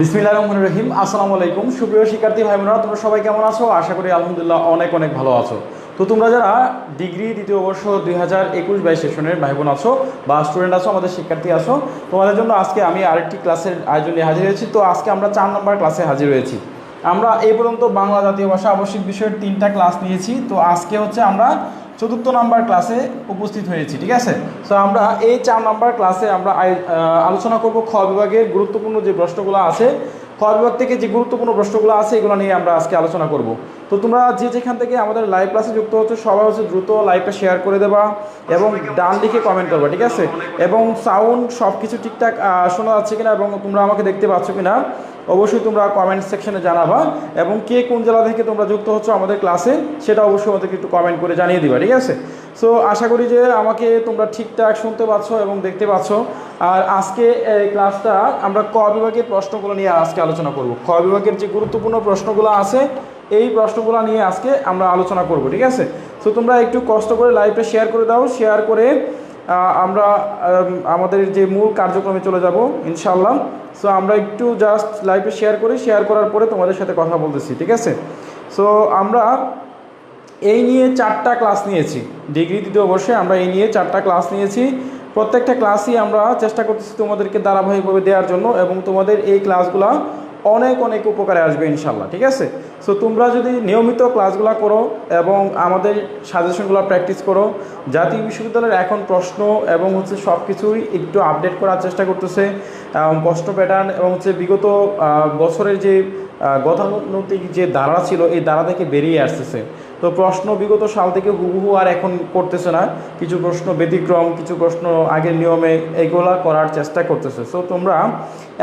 বিসমিল্লাহ রহমান রহিম। আসসালামু আলাইকুম। সুপ্রিয় শিক্ষার্থী ভাই বোনেরা তোমরা সবাই কেমন আছো? আশা করি আলহামদুলিল্লাহ অনেক অনেক ভালো আছো। তো তোমরা যারা ডিগ্রি দ্বিতীয় বর্ষ দুই হাজার একুশ বাইশ সেশনের ভাই বোন আছো বা স্টুডেন্ট আছো, আমাদের শিক্ষার্থী আছো, তোমাদের জন্য আজকে আমি আরেকটি ক্লাসের আয়োজন হাজির হয়েছি। তো আজকে আমরা চার নম্বর ক্লাসে হাজির হয়েছি। আমরা এই পর্যন্ত বাংলা জাতীয় ভাষা আবশ্যিক বিষয়ের তিনটা ক্লাস নিয়েছি। তো আজকে হচ্ছে আমরা চতুর্থ নাম্বার ক্লাসে উপস্থিত হয়েছি, ঠিক আছে? সো আমরা এই চার নাম্বার ক্লাসে আমরা আলোচনা করব খ বিভাগের গুরুত্বপূর্ণ যে প্রশ্নগুলো আছে। খ বিভাগ থেকে যে গুরুত্বপূর্ণ প্রশ্নগুলো আছে, এগুলো নিয়ে আমরা আজকে আলোচনা করব। তো তোমরা যে যেখান থেকে আমাদের লাইভ ক্লাসে যুক্ত হচ্ছে, সবাই হচ্ছে দ্রুত লাইভটা শেয়ার করে দেবা এবং ডান দিকে কমেন্ট করবা, ঠিক আছে? এবং সাউন্ড সব কিছু ঠিকঠাক শোনা যাচ্ছে কিনা এবং তোমরা আমাকে দেখতে পাচ্ছ কিনা, অবশ্যই তোমরা কমেন্ট সেকশনে জানাবা এবং কে কোন জেলা থেকে তোমরা যুক্ত হচ্ছ আমাদের ক্লাসে সেটা অবশ্যই আমাদেরকে একটু কমেন্ট করে জানিয়ে দিবা, ঠিক আছে? সো আশা করি যে আমাকে তোমরা ঠিকঠাক শুনতে পাচ্ছ এবং দেখতে পাচ্ছ। আর আজকে এই ক্লাসটা আমরা ক বিভাগের প্রশ্নগুলো নিয়ে আজকে আলোচনা করব। ক বিভাগের যে গুরুত্বপূর্ণ প্রশ্নগুলো আছে এই প্রশ্নগুলো নিয়ে আজকে আমরা আলোচনা করব, ঠিক আছে? সো তোমরা একটু কষ্ট করে লাইভটা শেয়ার করে দাও শেয়ার করে আমরা আমাদের যে মূল কার্যক্রমে চলে যাব ইনশাল্লাহ সো আমরা একটু জাস্ট লাইভে শেয়ার করি শেয়ার করার পরে তোমাদের সাথে কথা বলতেছি, ঠিক আছে? সো আমরা এই নিয়ে চারটা ক্লাস নিয়েছি ডিগ্রি দ্বিতীয় বর্ষে আমরা এই নিয়ে চারটা ক্লাস নিয়েছি। প্রত্যেকটা ক্লাসই আমরা চেষ্টা করতেছি তোমাদেরকে ধারাবাহিকভাবে দেওয়ার জন্য এবং তোমাদের এই ক্লাসগুলো অনেক অনেক উপকারে আসবে ইনশাল্লাহ ঠিক আছে? সো তোমরা যদি নিয়মিত ক্লাসগুলো করো এবং আমাদের সাজেশনগুলো প্র্যাকটিস করো, জাতীয় বিশ্ববিদ্যালয়ের এখন প্রশ্ন এবং হচ্ছে সব কিছুই একটু আপডেট করার চেষ্টা করতেছে প্রশ্ন প্যাটার্ন এবং হচ্ছে বিগত বছরের যে গতানুতিক যে ধারা ছিল, এই ধারা থেকে বেরিয়ে আসতেছে। তো প্রশ্ন বিগত সাল থেকে হুবহু আর এখন করতেছে না। কিছু প্রশ্ন ব্যতিক্রম, কিছু প্রশ্ন আগের নিয়মে এগুলা করার চেষ্টা করতেছে। সো তোমরা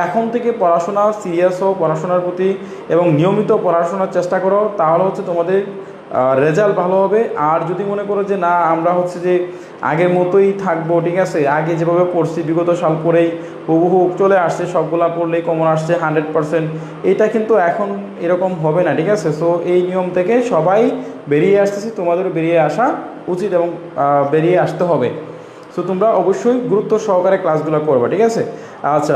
এখন থেকে পড়াশোনা সিরিয়াস হও, পড়াশোনার প্রতি এবং নিয়মিত পড়াশোনার চেষ্টা করো। তাহলে হচ্ছে তোমাদের রেজাল্ট ভালো হবে। আর যদি মনে করো যে না, আমরা হচ্ছে যে আগের মতোই থাকব, ঠিক আছে? আগে যেভাবে পড়ছি বিগত সাল পরেই হুবহু চলে আসছে, সবগুলা পড়লেই কমন আসছে হান্ড্রেড পারসেন্ট এটা কিন্তু এখন এরকম হবে না, ঠিক আছে? সো এই নিয়ম থেকে সবাই বেরিয়ে আসতেছি, তোমাদেরও বেরিয়ে আসা উচিত এবং বেরিয়ে আসতে হবে। সো তোমরা অবশ্যই গুরুত্ব সহকারে ক্লাসগুলো করবে, ঠিক আছে? আচ্ছা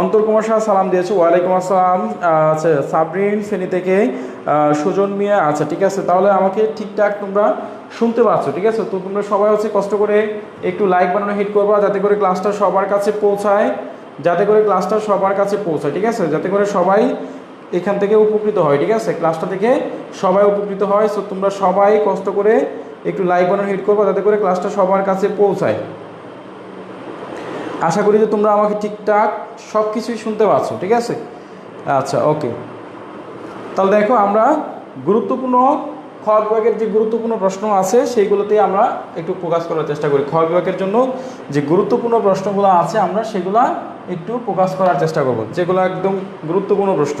অন্তর কুমার শাহ সালাম দিয়েছে। ওয়ালাইকুম আসসালাম। আচ্ছা সাবরিন শ্রেণি থেকে সুজন মিয়া আচ্ছা ঠিক আছে? তাহলে আমাকে ঠিকঠাক তোমরা শুনতে পাচ্ছ, ঠিক আছে? তো তোমরা সবাই হচ্ছে কষ্ট করে একটু লাইক বানানো হিট করবা, যাতে করে ক্লাসটা সবার কাছে পৌঁছায়, যাতে করে ক্লাসটা সবার কাছে পৌঁছায়, ঠিক আছে? যাতে করে সবাই এখান থেকে উপকৃত হয়, ঠিক আছে? ক্লাসটা থেকে সবাই উপকৃত হয়। সো তোমরা সবাই কষ্ট করে একটু লাইক বানানো হিট করবা, যাতে করে ক্লাসটা সবার কাছে পৌঁছায়। আশা করি যে তোমরা আমাকে ঠিকঠাক সব কিছুই শুনতে পাচ্ছ ঠিক আছে? আচ্ছা ওকে তাহলে দেখো, আমরা গুরুত্বপূর্ণ খ বিভাগের যে গুরুত্বপূর্ণ প্রশ্ন আছে, সেইগুলোতেই আমরা একটু ফোকাস করার চেষ্টা করি। খ বিভাগের জন্য যে গুরুত্বপূর্ণ প্রশ্নগুলো আছে, আমরা সেগুলো একটু ফোকাস করার চেষ্টা করব। যেগুলো একদম গুরুত্বপূর্ণ প্রশ্ন।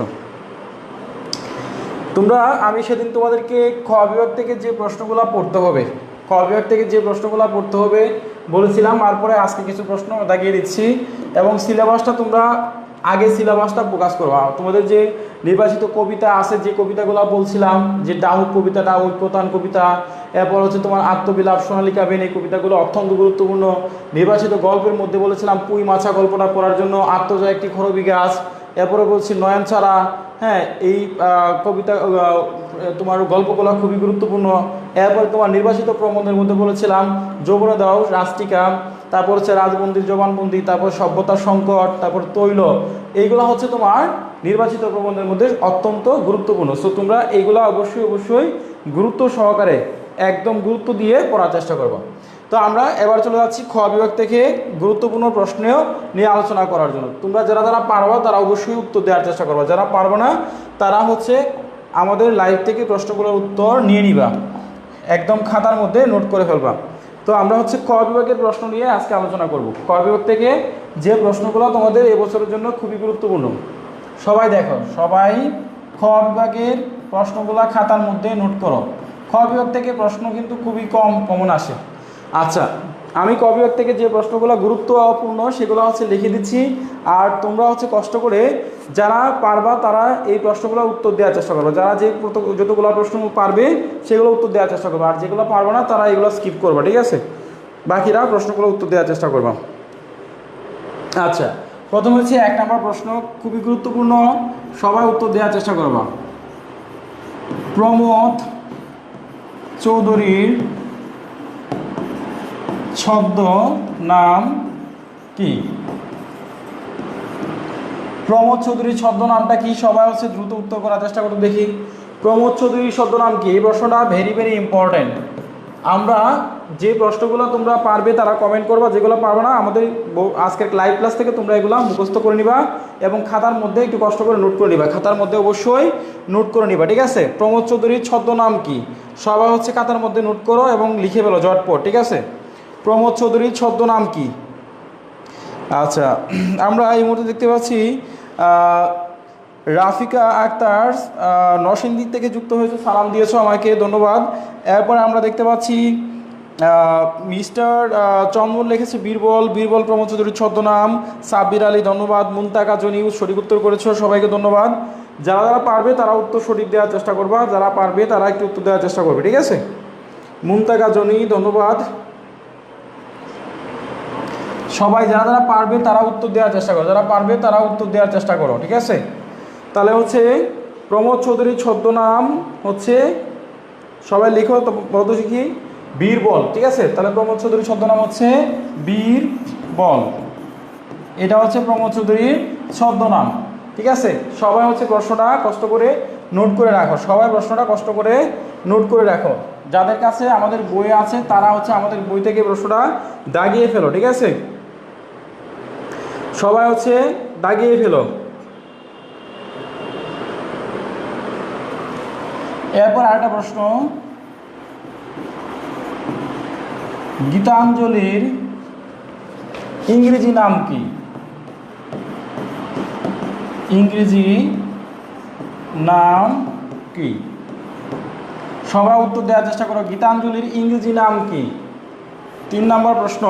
তোমরা, আমি সেদিন তোমাদেরকে খ বিভাগ থেকে যে প্রশ্নগুলো পড়তে হবে খ বিভাগ থেকে যে প্রশ্নগুলো পড়তে হবে বলেছিলাম, তারপরে আজকে কিছু প্রশ্ন দাগিয়ে দিচ্ছি। এবং সিলেবাসটা তোমরা আগে সিলেবাসটা প্রকাশ করো। আর তোমাদের যে নির্বাচিত কবিতা আছে, যে কবিতাগুলো বলছিলাম, যে ডাহুক কবিতাটা ঐক্যতান কবিতা, এরপর হচ্ছে তোমার আত্মবিলাপ, সোনালিকা বেন, এই কবিতাগুলো অত্যন্ত গুরুত্বপূর্ণ। নির্বাচিত গল্পের মধ্যে বলেছিলাম, পুই মাছা গল্পটা পড়ার জন্য আত্মজয় একটি খরবি গাছ এরপরে বলছি নয়ন ছাড়া হ্যাঁ এই কবিতা তোমার গল্পগুলো খুবই গুরুত্বপূর্ণ। এরপরে তোমার নির্বাচিত প্রবন্ধের মধ্যে বলেছিলাম, যৌবন দাও রাষ্ট্রিকা তারপর হচ্ছে রাজবন্দির জবানবন্দি, তারপর সভ্যতার সংকট, তারপর তৈল। এইগুলো হচ্ছে তোমার নির্বাচিত প্রবন্ধের মধ্যে অত্যন্ত গুরুত্বপূর্ণ। সো তোমরা এইগুলো অবশ্যই অবশ্যই গুরুত্ব সহকারে একদম গুরুত্ব দিয়ে পড়ার চেষ্টা করব। তো আমরা এবার চলে যাচ্ছি খ বিভাগ থেকে গুরুত্বপূর্ণ প্রশ্নেও নিয়ে আলোচনা করার জন্য। তোমরা যারা যারা পারবা, তারা অবশ্যই উত্তর দেওয়ার চেষ্টা করবা। যারা পারবে না, তারা হচ্ছে আমাদের লাইভ থেকে প্রশ্নগুলোর উত্তর নিয়ে নিবা। একদম খাতার মধ্যে নোট করে ফেলবা। তো আমরা হচ্ছে ক বিভাগের প্রশ্ন নিয়ে আজকে আলোচনা করব। ক বিভাগ থেকে যে প্রশ্নগুলো তোমাদের এবছরের জন্য খুবই গুরুত্বপূর্ণ, সবাই দেখো, সবাই খ বিভাগের প্রশ্নগুলো খাতার মধ্যে নোট করো। খ বিভাগ থেকে প্রশ্ন কিন্তু খুবই কম, কমন আসে। আচ্ছা আমি ক বিভাগ থেকে যে প্রশ্নগুলো গুরুত্বপূর্ণ সেগুলো হচ্ছে লিখে দিচ্ছি। আর তোমরা হচ্ছে কষ্ট করে যারা পারবা তারা এই প্রশ্নগুলো উত্তর দেওয়ার চেষ্টা করবে। যারা যে যতগুলো প্রশ্ন পারবে সেগুলো উত্তর দেওয়ার চেষ্টা করবে। আর যেগুলো পারবে না তারা এগুলো স্কিপ করবে, ঠিক আছে? বাকিরা প্রশ্নগুলো উত্তর দেওয়ার চেষ্টা করবা। আচ্ছা প্রথম হচ্ছে এক নম্বর প্রশ্ন, খুবই গুরুত্বপূর্ণ। সবাই উত্তর দেওয়ার চেষ্টা করবা। প্রমোদ চৌধুরীর ছদ্ম নাম কি? প্রমোদ চৌধুরীর ছদ্ম নামটা কি? সবাই হচ্ছে দ্রুত উত্তর করার চেষ্টা করতে দেখি। প্রমোদ চৌধুরীর ছদ্ম নাম কি? এই প্রশ্নটা ভেরি ভেরি ইম্পর্টেন্ট আমরা যে প্রশ্নগুলো তোমরা পারবে তারা কমেন্ট করবা, যেগুলো পারবে না, আমাদের আজকের লাইভ ক্লাস থেকে তোমরা এগুলো মুখস্থ করে নিবা এবং খাতার মধ্যে একটু কষ্ট করে নোট করে নিবা। খাতার মধ্যে অবশ্যই নোট করে নিবা, ঠিক আছে? প্রমোদ চৌধুরীর ছদ্ম নাম কি? সবাই হচ্ছে খাতার মধ্যে নোট করো এবং লিখে ফেলো জটপট ঠিক আছে? প্রমোদ চৌধুরীর ছদ্ম নাম কি? আচ্ছা আমরা এই মুহূর্তে দেখতে পাচ্ছি রাফিকা আক্তার নরসিংদী থেকে যুক্ত হয়েছে, সালাম দিয়েছ আমাকে, ধন্যবাদ। এরপরে আমরা দেখতে পাচ্ছি মিস্টার চন্দন লিখেছে বীরবল বীরবল প্রমোদ চৌধুরীর ছদ্মনাম। সাব্বির আলী, ধন্যবাদ। মুন্তাকা জনিউ সঠিক উত্তর করেছ, সবাইকে ধন্যবাদ। যারা যারা পারবে, তারা উত্তর সঠিক দেওয়ার চেষ্টা করবা। যারা পারবে, তারা একটু উত্তর দেওয়ার চেষ্টা করবে, ঠিক আছে? মুন্তাকা জনি, ধন্যবাদ। সবাই, যারা যারা পারবে তারা উত্তর দেওয়ার চেষ্টা করো। যারা পারবে তারা উত্তর দেওয়ার চেষ্টা করো, ঠিক আছে? তাহলে হচ্ছে প্রমোদ চৌধুরীর ছদ্মনাম হচ্ছে, সবাই লিখো তো বলতো শিখি বীরবল, ঠিক আছে? তাহলে প্রমোদ চৌধুরীর ছদ্মনাম হচ্ছে বীর বল এটা হচ্ছে প্রমোদ চৌধুরীর ছদ্মনাম ঠিক আছে? সবাই হচ্ছে প্রশ্নটা কষ্ট করে নোট করে রাখো। সবাই প্রশ্নটা কষ্ট করে নোট করে রাখো। যাদের কাছে আমাদের বই আছে, তারা হচ্ছে আমাদের বই থেকে প্রশ্নটা দাগিয়ে ফেলো, ঠিক আছে? সবাই হচ্ছে দাগিয়ে ফেলো। এরপর আরেকটা প্রশ্ন। গীতাঞ্জলির ইংরেজি নাম কি? ইংরেজি নাম কি? সবাই উত্তর দেওয়ার চেষ্টা করো। গীতাঞ্জলির ইংরেজি নাম কি? তিন নম্বর প্রশ্ন।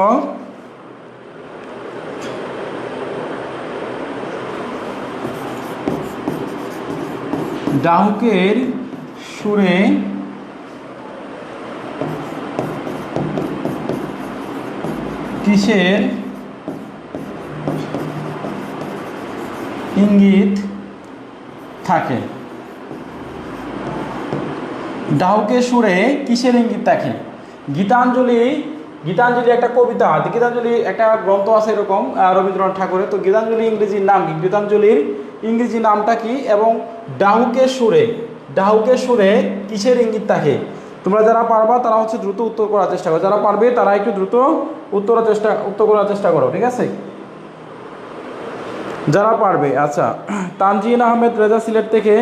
ডাহুকের সুরে কিসের ইঙ্গিত থাকে? ডাহুকে সুরে কিসের ইঙ্গিত থাকে? গীতাঞ্জলি গীতাঞ্জলি একটা কবিতা। গীতাঞ্জলি একটা গ্রন্থ আছে এরকম রবীন্দ্রনাথ ঠাকুরের। তো গীতাঞ্জলি ইংরেজির নাম কি? গীতাঞ্জলির ইংরেজি নামটা কি? এবং ডাহুকে সুরে ডাহুকে সুরে কিসের ইঙ্গিত থাকে? তোমরা যারা পারবা তারা হচ্ছে দ্রুত উত্তর করার চেষ্টা করো। যারা পারবে তারা একটু দ্রুত উত্তরের চেষ্টা উত্তর করার চেষ্টা করো ঠিক আছে? যারা পারবে আচ্ছা। তানজিন আহমেদ রেজা সিলেট থেকে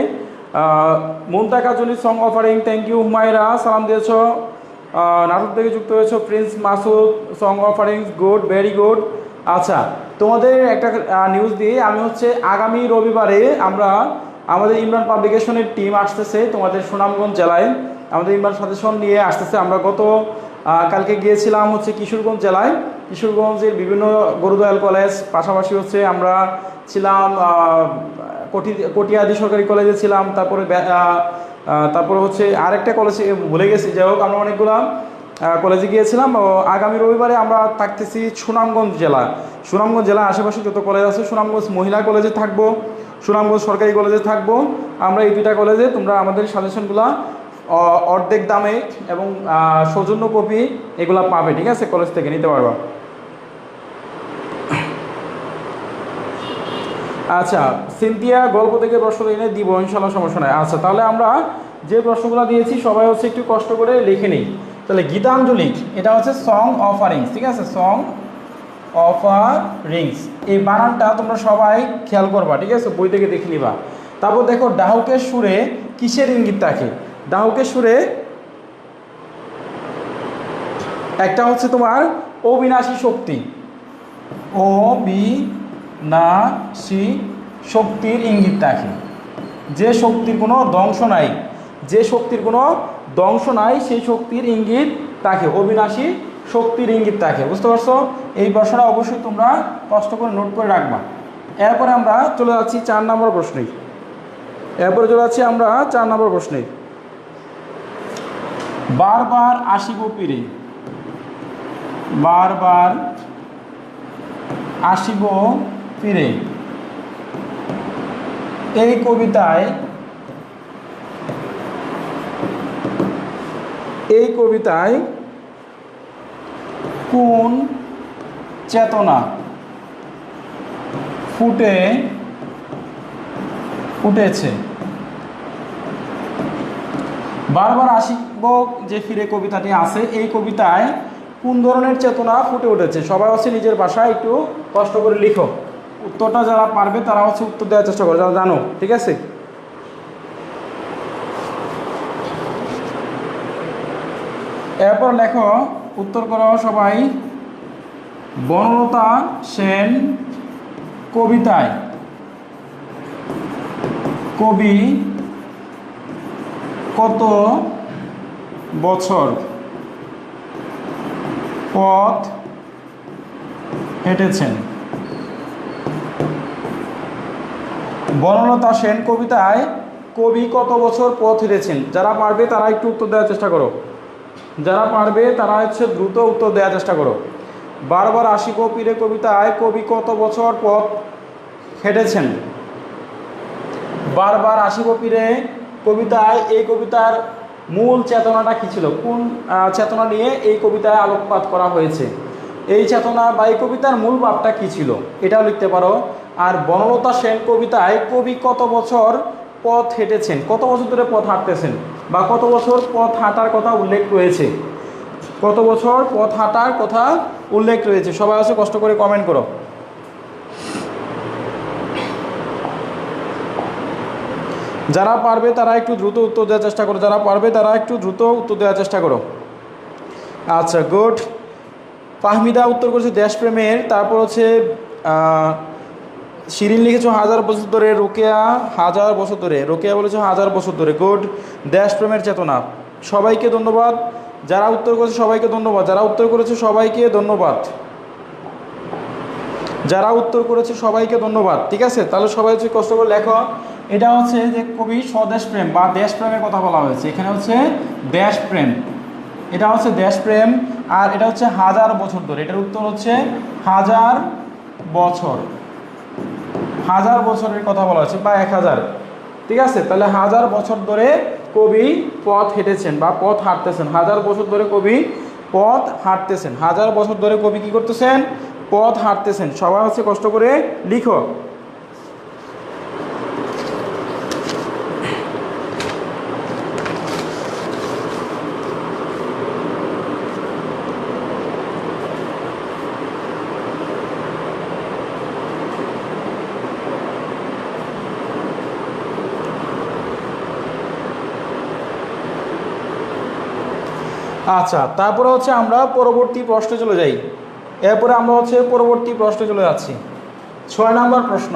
আহ, Muntaka Jolly song offering thank you Humaira সালাম দিয়েছ। নাটক থেকে যুক্ত হয়েছ prince Masud song offering good very good আচ্ছা তোমাদের একটা নিউজ দিয়ে আমি হচ্ছে আগামী রবিবারে আমরা আমাদের ইমরান পাবলিকেশনের টিম আসতেছে তোমাদের সুনামগঞ্জ জেলায়। আমাদের ইমরান সাজেশন নিয়ে আসতেছে। আমরা গত কালকে গিয়েছিলাম হচ্ছে কিশোরগঞ্জ জেলায়। কিশোরগঞ্জের বিভিন্ন গরুদয়াল কলেজ, পাশাপাশি হচ্ছে আমরা ছিলাম কটি, কটিয়াদি সরকারি কলেজে ছিলাম। তারপরে তারপরে হচ্ছে আরেকটা কলেজে ভুলে গেছি। যাই হোক, আমরা অনেকগুলো কলেজে গিয়েছিলাম। আগামী রবিবারে আমরা থাকতেছি সুনামগঞ্জ জেলা। সুনামগঞ্জ জেলা আশেপাশে যত কলেজ আছে, সুনামগঞ্জ মহিলা কলেজে থাকব। সুনামগঞ্জ সরকারি কলেজে থাকব। আমরা এই দুইটা কলেজে তোমরা আমাদের সাজেশনগুলো অর্ধেক দামে এবং সৌজন্য কপি এগুলা পাবে, ঠিক আছে? কলেজ থেকে নিতে পারবা। আচ্ছা সিনথিয়া গল্প থেকে প্রশ্ন এনে দিব ইনশাল্লাহ সমস্যা নাই। আচ্ছা তাহলে আমরা যে প্রশ্নগুলো দিয়েছি, সবাই হচ্ছে একটু কষ্ট করে লিখে নিই। তাহলে গীতাঞ্জলি, এটা হচ্ছে সং অফারিংস ঠিক আছে? সং অফারিংস এই বানানটা তোমরা সবাই খেয়াল করবা, ঠিক আছে? বই থেকে দেখে নিবা। তারপর দেখো ডাহুকের সুরে কিসের ইঙ্গিত থাকে ডাহুকের সুরে একটা হচ্ছে তোমার অবিনাশী শক্তি। সি শক্তির ইঙ্গিত থাকে যে শক্তির কোনো ধ্বংস নাই, যে শক্তির কোনো ধ্বংস নাই, সেই শক্তির ইঙ্গিত থাকে অবিনাশী শক্তির ইঙ্গিত থাকে বুঝতে পারছ? এই প্রশ্নটা অবশ্যই তোমরা কষ্ট করে নোট করে রাখবা। এরপরে আমরা চলে যাচ্ছি চার নম্বর প্রশ্নে। এরপরে চলে যাচ্ছি আমরা চার নম্বর প্রশ্নে। বারবার আসিব পীরে। বারবার আসিব ফিরে এই কবিতায় এই কবিতায় কোন চেতনা। ফুটে উঠেছে বারবার আসিব যে ফিরে কবিতাটি আছে, এই কবিতায় কোন ধরনের চেতনা ফুটে উঠেছে? সবাই হচ্ছে নিজের ভাষায় একটু কষ্ট করে লিখো। উত্তরটা যারা পারবে, তারা হচ্ছে উত্তর দেওয়ার চেষ্টা করো, যারা জানো, ঠিক আছে? এরপর লেখো, উত্তর করো সবাই। বনলতা সেন কবিতায়। কবি কত বছর পথ হেঁটেছেন? বনলতা সেন কবিতায় কবি কত বছর পথ হেঁটেছেন? যারা পারবে তারা একটু উত্তর দেওয়ার চেষ্টা করো। যারা পারবে তারা হচ্ছে দ্রুত উত্তর দেওয়ার চেষ্টা করো। বারবার আশিক পীরে কবিতায় কবি কত বছর পথ হেঁটেছেন? বারবার আসিব পীরে কবিতায় এই কবিতার মূল চেতনাটা কী ছিল? কোন চেতনা নিয়ে এই কবিতায় আলোকপাত করা হয়েছে? এই চেতনা বা এই কবিতার মূল ভাবটা কী ছিল? এটাও লিখতে পারো। আর বনলতা সেন কবিতায় কবি কত বছর পথ হেঁটেছেন? কত বছর ধরে পথ হাঁটতেছেন? বা কত বছর পথ হাঁটার কথা উল্লেখ রয়েছে? কত বছর পথ হাঁটার কথা উল্লেখ রয়েছে? সবাই আছে কষ্ট করে কমেন্ট করো। যারা পারবে তারা একটু দ্রুত উত্তর দেওয়ার চেষ্টা করো। যারা পারবে তারা একটু দ্রুত উত্তর দেওয়ার চেষ্টা করো। আচ্ছা গুড ফাহমিদা উত্তর করেছে দেশপ্রেমের, তারপর হচ্ছে শিরিন লিখেছ হাজার বছর ধরে, রোকেয়া হাজার বছর ধরে, রোকেয়া বলেছে হাজার বছর ধরে। গুড দেশপ্রেমের চেতনা। সবাইকে ধন্যবাদ। যারা উত্তর করেছে সবাইকে ধন্যবাদ। যারা উত্তর করেছে সবাইকে ধন্যবাদ। যারা উত্তর করেছে সবাইকে ধন্যবাদ। ঠিক আছে? তাহলে সবাই হচ্ছে কষ্ট করে লেখো। এটা হচ্ছে যে কবি স্বদেশপ্রেম বা দেশপ্রেমের কথা বলা হয়েছে। এখানে হচ্ছে দেশপ্রেম এটা হচ্ছে দেশপ্রেম আর এটা হচ্ছে হাজার বছর ধরে। এটার উত্তর হচ্ছে হাজার বছর। হাজার বছরের কথা বলা হয়েছে বা এক হাজার। ঠিক আছে? তাহলে হাজার বছর ধরে কবি পথ হেঁটেছেন বা পথ হাঁটতেছেন। হাজার বছর ধরে কবি পথ হাঁটতেছেন। হাজার বছর ধরে কবি কি করতেছেন? পথ হাঁটতেছেন। সবাই হচ্ছে কষ্ট করে লিখো। আচ্ছা তারপরে হচ্ছে আমরা পরবর্তী প্রশ্নে চলে যাই। এরপরে আমরা হচ্ছে পরবর্তী প্রশ্নে চলে যাচ্ছি। ছয় নম্বর প্রশ্ন।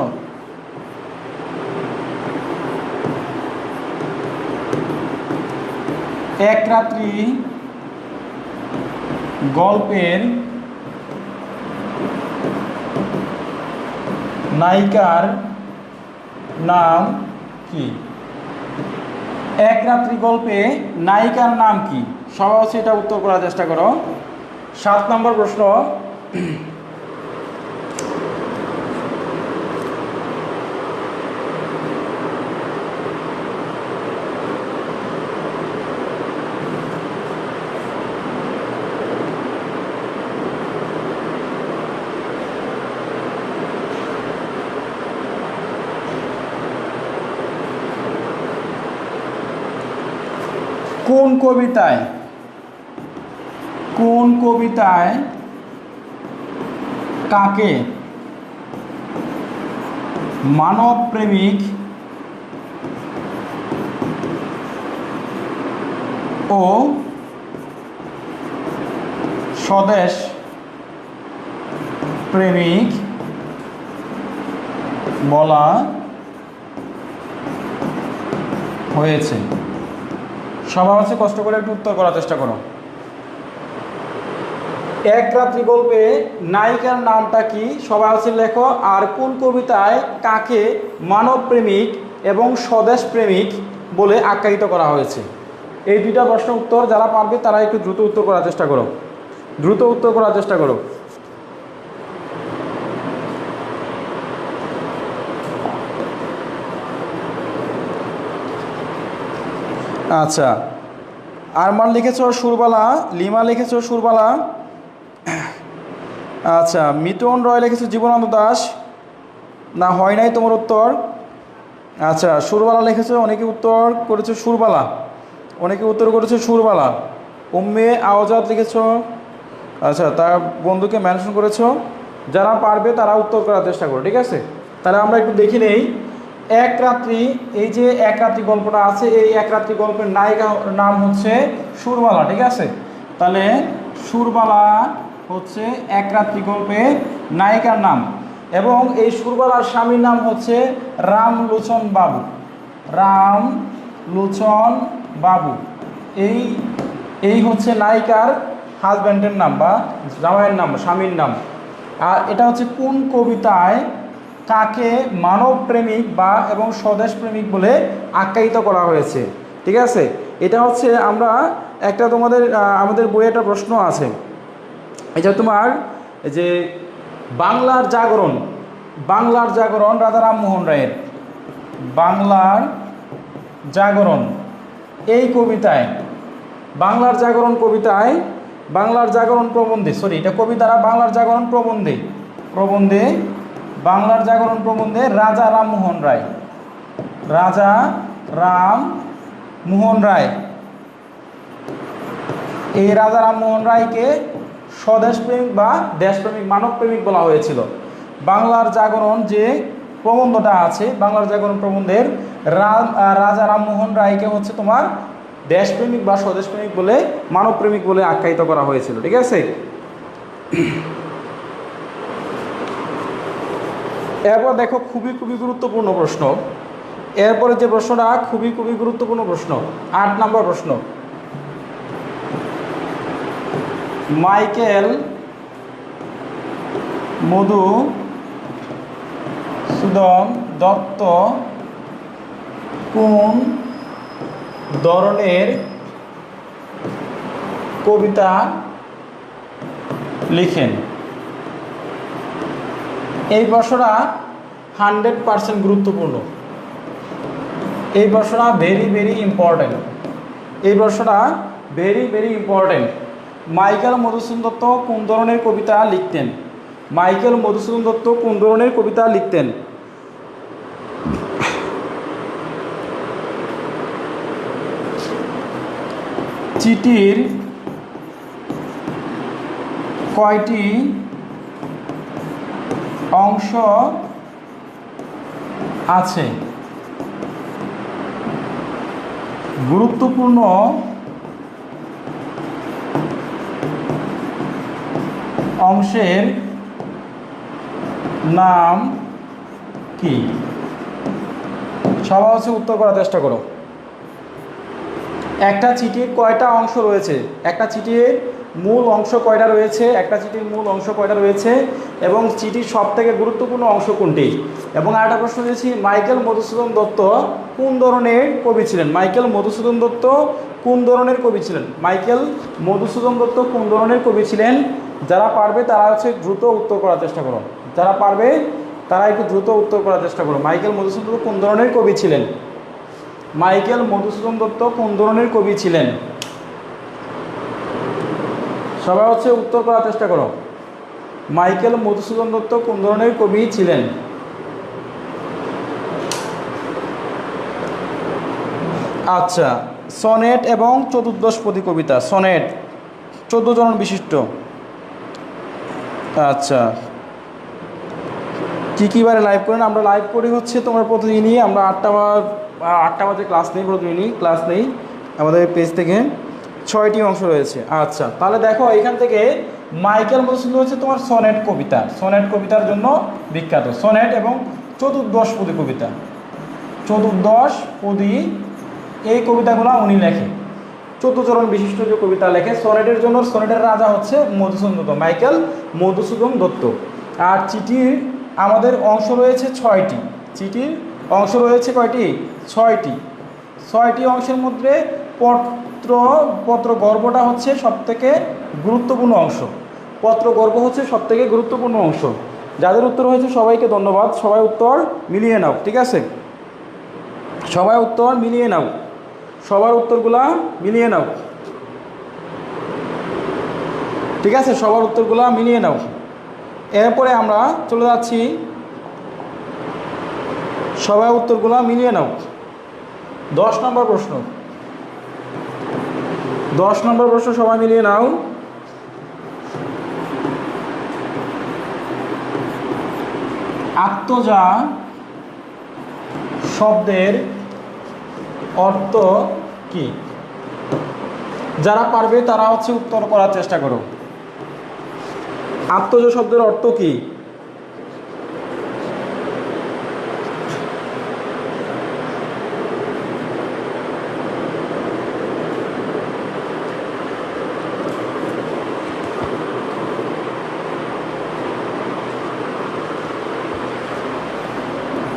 এক রাত্রি গল্পের নায়িকার নাম কি? এক রাত্রি গল্পে নায়িকার নাম কি? হচ্ছে এটা উত্তর করার চেষ্টা করো। সাত নম্বর প্রশ্ন। কোন কবিতায় কোন কবিতায় কাকে মানব প্রেমিক ও স্বদেশ প্রেমিক বলা হয়েছে? সবার হচ্ছে কষ্ট করে একটু উত্তর করার চেষ্টা করো। এক রাত্রি গল্পে নায়িকার নামটা কি? সবাই আছে লেখো। আর কোন কবিতায় কাকে মানব প্রেমিক এবং স্বদেশ প্রেমিক বলে আখ্যায়িত করা হয়েছে? এই দুইটা প্রশ্ন উত্তর যারা পারবে তারা একটু দ্রুত উত্তর করার চেষ্টা করো। দ্রুত উত্তর করার চেষ্টা করো। আচ্ছা। আরমান লিখেছ সুরবালা, লিমা লিখেছ সুরবালা আচ্ছা মিটন রয় লিখেছ জীবনানন্দ দাস? না, হয় নাই তোমার উত্তর। আচ্ছা সুরবালা লিখেছ, অনেকে উত্তর করেছে সুরবালা। অনেকে উত্তর করেছে সুরবালা। উম্মে আওজাদ লিখেছ। আচ্ছা তার বন্ধুকে মেনশন করেছ। যারা পারবে তারা উত্তর করার চেষ্টা করো, ঠিক আছে? তাহলে আমরা একটু দেখি নেই। এক রাত্রি, এই যে এক রাত্রি গল্পটা আছে, এই এক রাত্রি গল্পের নায়িকা নাম হচ্ছে সুরবালা, ঠিক আছে? তাহলে সুরবালা হচ্ছে এক রাত্রি গল্পের নায়িকার নাম এবং এই সুরবালার স্বামীর নাম হচ্ছে রামলোচন বাবু। রাম লোচন বাবু। এই এই হচ্ছে নায়িকার হাজব্যান্ডের নাম বা জামাইয়ের নাম, স্বামীর নাম। আর এটা হচ্ছে কোন কবিতায় কাকে মানব প্রেমিক বা এবং স্বদেশ প্রেমিক বলে আখ্যায়িত করা হয়েছে? ঠিক আছে? এটা হচ্ছে আমরা একটা তোমাদের আমাদের বইয়ে একটা প্রশ্ন আছে। এটা তোমার যে বাংলার জাগরণ বাংলার জাগরণ রাজা রামমোহন রায়ের। বাংলার জাগরণ, এই কবিতায়, বাংলার জাগরণ কবিতায়, বাংলার জাগরণ প্রবন্ধে সরি এটা কবিতা না বাংলার জাগরণ প্রবন্ধে প্রবন্ধে, বাংলার জাগরণ প্রবন্ধে রাজা রামমোহন রায়। রাজা রাম মোহন রায়। এই রাজা রামমোহন রায়কে স্বদেশপ্রেমিক বা দেশপ্রেমিক, মানবপ্রেমিক বলা হয়েছিল। বাংলার জাগরণ যে প্রবন্ধটা আছে, বাংলার জাগরণ প্রবন্ধের রাজা রামমোহন রায়কে হচ্ছে তোমার দেশপ্রেমিক বা স্বদেশপ্রেমিক বলে, মানবপ্রেমিক বলে আখ্যায়িত করা হয়েছিল, ঠিক আছে? এরপর দেখো, খুবই খুবই গুরুত্বপূর্ণ প্রশ্ন। এরপরে যে প্রশ্নটা, খুবই খুবই গুরুত্বপূর্ণ প্রশ্ন, আট নম্বর প্রশ্ন। মাইকেল, মধু, সুদন, দত্ত, কোন ধরনের কবিতা লিখেন। এই প্রশ্নটা হান্ড্রেড পারসেন্ট গুরুত্বপূর্ণ। এই প্রশ্নটা ভেরি ভেরি ইম্পর্ট্যান্ট। এই প্রশ্নটা very very important. Michael Madhusudan Dutta কোন ধরনের কবিতা লিখতেন? মাইকেল মধুসূদন দত্ত কোন ধরনের কবিতা লিখতেন? চিঠির কয়টি অংশ আছে? গুরুত্বপূর্ণ অংশের নাম কি? সবাই হচ্ছে উত্তর করার চেষ্টা করো। একটা চিঠির কয়টা অংশ রয়েছে? একটা চিঠির মূল অংশ কয়টা রয়েছে? একটা চিঠির মূল অংশ কয়টা রয়েছে? এবং চিঠির সব থেকে গুরুত্বপূর্ণ অংশ কোনটি? এবং আরেকটা প্রশ্ন দিয়েছি, মাইকেল মধুসূদন দত্ত কোন ধরনের কবি ছিলেন? মাইকেল মধুসূদন দত্ত কোন ধরনের কবি ছিলেন? মাইকেল মধুসূদন দত্ত কোন ধরনের কবি ছিলেন? যারা পারবে তারা হচ্ছে দ্রুত উত্তর করার চেষ্টা করো যারা পারবে তারা একটু দ্রুত উত্তর করার চেষ্টা করো মাইকেল মধুসূদন দত্ত কোন ধরনের কবি ছিলেন? মাইকেল মধুসূদন দত্ত কোন ধরনের কবি ছিলেন? সবাই হচ্ছে উত্তর করার চেষ্টা করো মাইকেল মধুসূদন দত্ত কোন ধরনের কবি ছিলেন? আচ্ছা সনেট এবং চতুর্দশপদী কবিতা। সনেট, চোদ্দ জন বিশিষ্ট। আচ্ছা। কী কী বারে লাইভ করেন? আমরা লাইভ করি হচ্ছে তোমার প্রতিদিনই, আমরা আটটা বা- আটটা বাজে ক্লাস নেই প্রতিদিনই ক্লাস নেই আমাদের পেজ থেকে। ছয়টি অংশ রয়েছে। আচ্ছা তাহলে দেখো, এখান থেকে মাইকেল মধুসূদন হচ্ছে তোমার সনেট কবিতা। সনেট কবিতার জন্য বিখ্যাত। সনেট এবং চতুর্দশ পদী কবিতা। চতুর্দশ পদী এই কবিতাগুলো উনি লেখে চতুর্চরণ বিশিষ্ট যে কবিতা লেখে, সনেটের জন্য সনেটের রাজা হচ্ছে মধুসূদন দত্ত, মাইকেল মধুসূদন দত্ত। আর চিঠির আমাদের অংশ রয়েছে ছয়টি। চিঠির অংশ রয়েছে কয়টি? ছয়টি। ছয়টি অংশের মধ্যে পত্র পত্র গর্বটা হচ্ছে সবথেকে গুরুত্বপূর্ণ অংশ। পত্র গর্ভ হচ্ছে সবথেকে গুরুত্বপূর্ণ অংশ। যাদের উত্তর হয়েছে সবাইকে ধন্যবাদ। সবাই উত্তর মিলিয়ে নাও, ঠিক আছে? সবাই উত্তর মিলিয়ে নাও। সবার উত্তরগুলা মিলিয়ে নাও। ঠিক আছে? সবার উত্তরগুলা মিলিয়ে নাও। এরপরে আমরা চলে যাচ্ছি। সবাই উত্তরগুলা মিলিয়ে নাও। দশ নম্বর প্রশ্ন। দশ নম্বর প্রশ্ন সবাই মিলিয়ে নাও। আত্মজা শব্দের অর্থ কি? যারা পারবে তারা হচ্ছে উত্তর করার চেষ্টা করো আত্মজ শব্দের অর্থ কি?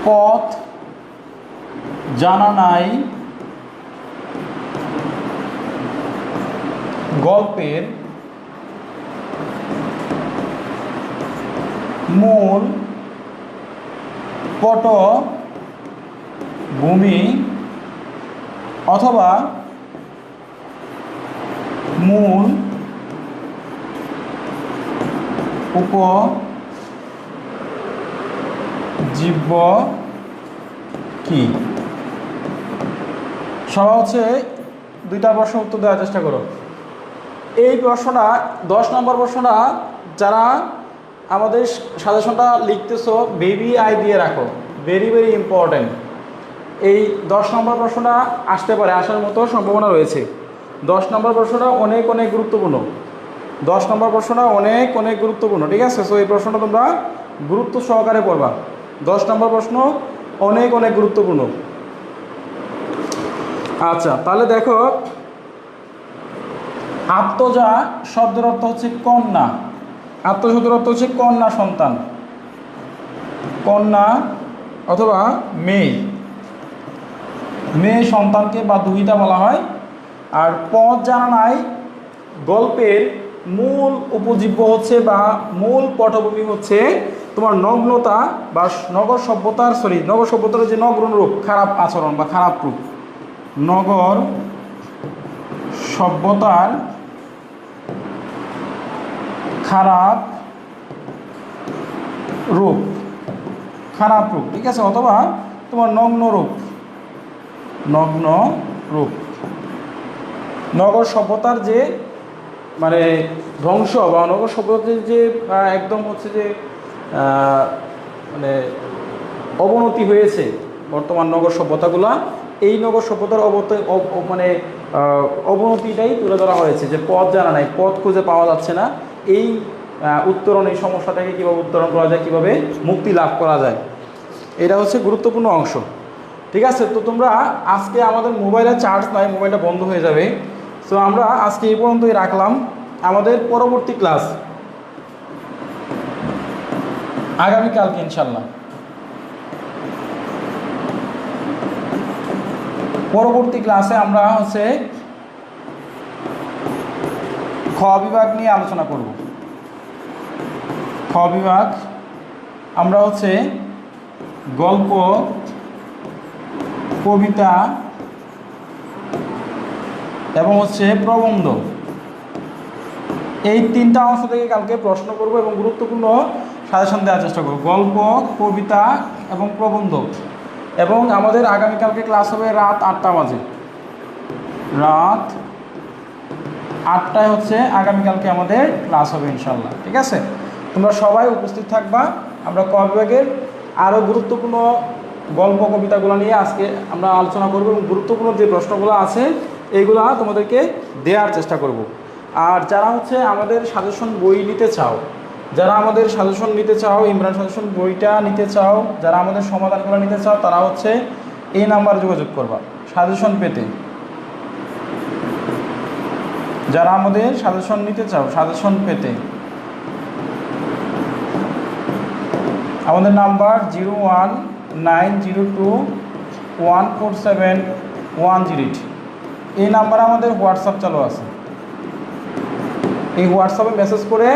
পথ জানা নাই। গল্পের মূল পটভূমি অথবা মূল উপজীব্য কি? সবাই হচ্ছে দুইটা প্রশ্ন উত্তর দেওয়ার চেষ্টা করো। এই প্রশ্নটা, দশ নম্বর প্রশ্নটা, যারা আমাদের সাজেশনটা লিখতেছো বেবি আই দিয়ে রাখো। ভেরি ভেরি ইম্পর্ট্যান্ট এই দশ নম্বর প্রশ্নটা আসতে পারে, আসার মতো সম্ভাবনা রয়েছে। দশ নম্বর প্রশ্নটা অনেক অনেক গুরুত্বপূর্ণ। দশ নম্বর প্রশ্নটা অনেক অনেক গুরুত্বপূর্ণ, ঠিক আছে? সো এই প্রশ্নটা তোমরা গুরুত্ব সহকারে পড়বা। দশ নম্বর প্রশ্ন অনেক অনেক গুরুত্বপূর্ণ। আচ্ছা তাহলে দেখো আত্মজা শব্দের অর্থ হচ্ছে কন্যা। আত্মশব্দের অর্থ হচ্ছে কন্যা সন্তান। কন্যা অথবা মেয়ে। মেয়ে সন্তানকে বা দুহিতা বলা হয়। আর পথ জানা নাই, গল্পের মূল উপজীব্য হচ্ছে বা মূল পটভূমি হচ্ছে তোমার নগ্নতা বা নগর সভ্যতার সরি নগর সভ্যতার যে নগ্ন রূপ, খারাপ আচরণ বা খারাপ রূপ। নগর সভ্যতার খারাপ রূপ। খারাপ রূপ, ঠিক আছে? অথবা তোমার নগ্ন রূপ। নগ্ন রূপ। নগর সভ্যতার যে মানে ধ্বংস বা নগর সভ্যতার যে একদম হচ্ছে যে মানে অবনতি হয়েছে বর্তমান নগর সভ্যতাগুলা, এই নগর সভ্যতার অবত অব- অব- মানে অবনতিটাই তুলে ধরা হয়েছে যে পথ জানা নাই, পথ খুঁজে পাওয়া যাচ্ছে না। এই উত্তরণ, এই সমস্যা থেকে কীভাবে উত্তরণ করা যায়, কীভাবে মুক্তি লাভ করা যায়, এটা হচ্ছে গুরুত্বপূর্ণ অংশ। ঠিক আছে? তো তোমরা আজকে আমাদের মোবাইলে চার্জ নাই, মোবাইলটা বন্ধ হয়ে যাবে। তো আমরা আজকে এই পর্যন্তই রাখলাম। আমাদের পরবর্তী ক্লাস আগামীকালকে ইনশাল্লাহ পরবর্তী ক্লাসে আমরা হচ্ছে খ বিভাগ নিয়ে আলোচনা করব। খ বিভাগ, আমরা হচ্ছে গল্প, কবিতা এবং হচ্ছে প্রবন্ধ। এই তিনটা অংশ থেকে কালকে প্রশ্ন করব এবং গুরুত্বপূর্ণ সাজেশন দেওয়ার চেষ্টা করব। গল্প, কবিতা এবং প্রবন্ধ। এবং আমাদের আগামীকালকে ক্লাস হবে রাত আটটা বাজে। রাত আটটায় হচ্ছে আগামীকালকে আমাদের ক্লাস হবে ইনশাল্লাহ ঠিক আছে? তোমরা সবাই উপস্থিত থাকবা, আমরা ক বিভাগের আরও গুরুত্বপূর্ণ গল্প কবিতাগুলো নিয়ে আজকে আমরা আলোচনা করব এবং গুরুত্বপূর্ণ যে প্রশ্নগুলো আছে, এইগুলো তোমাদেরকে দেওয়ার চেষ্টা করব। আর যারা হচ্ছে আমাদের সাজেশন বই নিতে চাও, যারা আমাদের সাজেশন নিতে চাও, ইমরান সাজেশন বইটা নিতে চাও, যারা আমাদের সমাধানগুলো নিতে চাও, তারা হচ্ছে এই নাম্বারে যোগাযোগ করবা সাজেশন পেতে। যারা আমাদের সাজেশন নিতে চাও, সাজেশন পেতে। আমাদের number zero one nine zero two one four seven one zero eight. এই নাম্বারে আমাদের হোয়াটসঅ্যাপ চালু আছে। এই হোয়াটসঅ্যাপে মেসেজ করে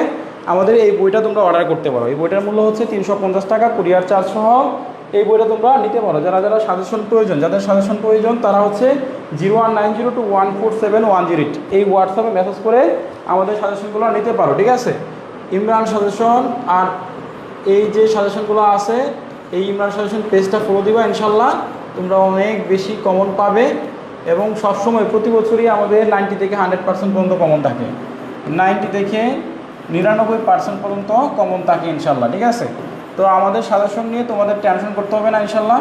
আমাদের এই বইটা তোমরা অর্ডার করতে পারো। এই বইটার মূল্য হচ্ছে তিনশো পঞ্চাশ টাকা, কুরিয়ার চার্জ সহ এই বইটা তোমরা নিতে পারো। যারা যারা সাজেশন প্রয়োজন, যাদের সাজেশন প্রয়োজন, তারা হচ্ছে zero one nine zero two one four seven one zero eight. এই হোয়াটসঅ্যাপে মেসেজ করে আমাদের সাজেশনগুলো নিতে পারো, ঠিক আছে? ইমরান সাজেশন আর এই যে সাজেশনগুলো আছে, এই ইমরান সাজেশন পেজটা ফলো দিবা, ইনশাল্লাহ। তোমরা অনেক বেশি কমন পাবে এবং সবসময় প্রতি বছরই আমাদের নাইনটি থেকে হান্ড্রেড পার্সেন্ট পর্যন্ত কমন থাকে। নাইনটি থেকে নিরানব্বই পার্সেন্ট পর্যন্ত কমন থাকে, ইনশাল্লাহ, ঠিক আছে? তো আমাদের সাজেশন নিয়ে তোমাদের টেনশন করতে হবে না, ইনশাল্লাহ।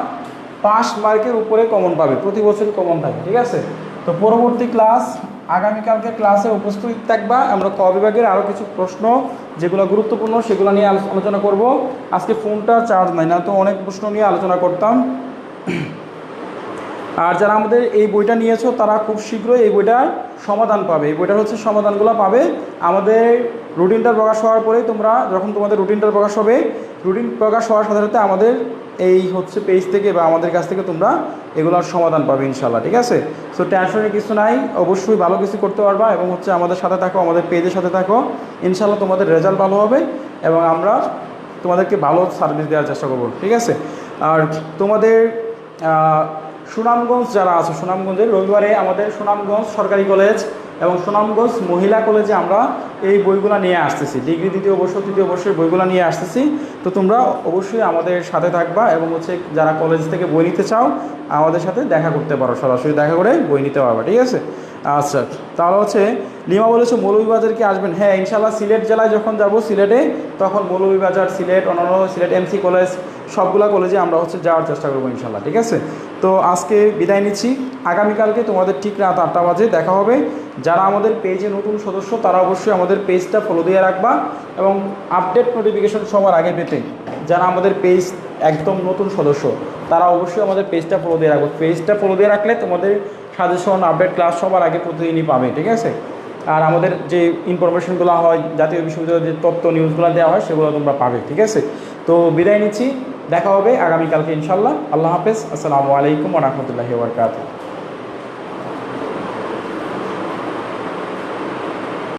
পাঁচ মার্কের উপরে কমন পাবে, প্রতি বছরই কমন থাকে, ঠিক আছে? তো পরবর্তী ক্লাস আগামীকালকে ক্লাসে উপস্থিত থাকবা, আমরা ক বিভাগের আরও কিছু প্রশ্ন, যেগুলো গুরুত্বপূর্ণ, সেগুলো নিয়ে আলো- আলোচনা করব। আজকে ফোনটা চার্জ নাই, না তো অনেক প্রশ্ন নিয়ে আলোচনা করতাম। আর যারা আমাদের এই বইটা নিয়েছো, তারা খুব শীঘ্রই এই বইটার সমাধান পাবে। এই বইটার হচ্ছে সমাধানগুলো পাবে। আমাদের রুটিনটা প্রকাশ হওয়ার পরেই তোমরা, যখন তোমাদের রুটিনটা প্রকাশ হবে রুটিন প্রকাশ হওয়ার সাথে সাথে আমাদের এই হচ্ছে পেজ থেকে বা আমাদের কাছ থেকে তোমরা এগুলোর সমাধান পাবে ইনশাল্লাহ ঠিক আছে? সো টেনশনের কিছু নাই, অবশ্যই ভালো কিছু করতে পারবা এবং হচ্ছে আমাদের সাথে থাকো, আমাদের পেজের সাথে থাকো। ইনশাল্লাহ তোমাদের রেজাল্ট ভালো হবে এবং আমরা তোমাদেরকে ভালো সার্ভিস দেওয়ার চেষ্টা করব, ঠিক আছে? আর তোমাদের সুনামগঞ্জ যারা আছে, সুনামগঞ্জের রবিবারে আমাদের সুনামগঞ্জ সরকারি কলেজ এবং সুনামগঞ্জ মহিলা কলেজে আমরা এই বইগুলো নিয়ে আসতেছি। ডিগ্রি দ্বিতীয় বর্ষ, তৃতীয় বর্ষের বইগুলো নিয়ে আসতেছি। তো তোমরা অবশ্যই আমাদের সাথে থাকবা এবং হচ্ছে যারা কলেজ থেকে বই নিতে চাও, আমাদের সাথে দেখা করতে পারো। সরাসরি দেখা করে বই নিতে পারবা, ঠিক আছে? আচ্ছা তাহলে হচ্ছে লিমা বলেছে, মৌলভীবাজার কি আসবেন? হ্যাঁ ইনশাল্লাহ সিলেট জেলায় যখন যাব সিলেটে, তখন মৌলভীবাজার, সিলেট, অন্যান্য সিলেট, এমসি কলেজ সবগুলা কলেজে আমরা হচ্ছে যাওয়ার চেষ্টা করব ইনশাল্লাহ ঠিক আছে? তো আজকে বিদায় নিচ্ছি। আগামীকালকে তোমাদের ঠিক রাত আটটা বাজে দেখা হবে। যারা আমাদের পেজে নতুন সদস্য, তারা অবশ্যই আমাদের পেজটা ফলো দিয়ে রাখবা এবং আপডেট নোটিফিকেশন সবার আগে পেতে যারা আমাদের পেজ একদম নতুন সদস্য, তারা অবশ্যই আমাদের পেজটা ফলো দিয়ে রাখব। পেজটা ফলো দিয়ে রাখলে তোমাদের সাজেশন আপডেট ক্লাস সবার আগে প্রতিদিনই পাবে, ঠিক আছে? আর আমাদের যে ইনফরমেশনগুলো হয়, জাতীয় বিশ্ববিদ্যালয়ের যে তথ্য নিউজগুলো দেওয়া হয়, সেগুলো তোমরা পাবে, ঠিক আছে? তো বিদায় নিচ্ছি দেখা হবে আগামীকালকে ইনশাল্লাহ আল্লাহ হাফেজ। আসসালামু আলাইকুম রহমতুল্লাহি